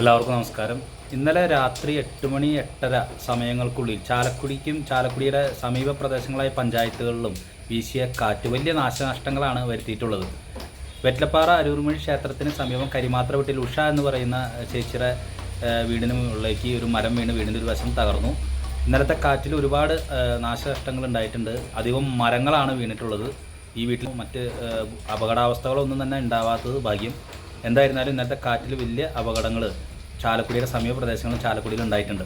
എല്ലാവർക്കും നമസ്കാരം. ഇന്നലെ രാത്രി എട്ട് മണി എട്ടര സമയങ്ങൾക്കുള്ളിൽ ചാലക്കുടിക്കും ചാലക്കുടിയുടെ സമീപ പ്രദേശങ്ങളായ പഞ്ചായത്തുകളിലും വീശിയ കാറ്റ് വലിയ നാശനഷ്ടങ്ങളാണ് വരുത്തിയിട്ടുള്ളത്. വെറ്റലപ്പാറ അരൂർമൊഴി ക്ഷേത്രത്തിന് സമീപം കരിമാത്ര വീട്ടിൽ ഉഷ എന്ന് പറയുന്ന ചേച്ചിയുടെ വീടിന് മുകളിലേക്ക് ഒരു മരം വീണ് വീടിന്റെ ഒരു വശം തകർന്നു. ഇന്നലത്തെ കാറ്റിൽ ഒരുപാട് നാശനഷ്ടങ്ങൾ ഉണ്ടായിട്ടുണ്ട്. അധികം മരങ്ങളാണ് വീണിട്ടുള്ളത്. ഈ വീട്ടിൽ മറ്റ് അപകടാവസ്ഥകളൊന്നും തന്നെ ഉണ്ടാവാത്തത് ഭാഗ്യം. എന്തായിരുന്നാലും ഇന്നത്തെ കാറ്റിൽ വലിയ അപകടങ്ങൾ ചാലക്കുടിയുടെ സമീപ പ്രദേശങ്ങളും ചാലക്കുടിയിൽ ഉണ്ടായിട്ടുണ്ട്.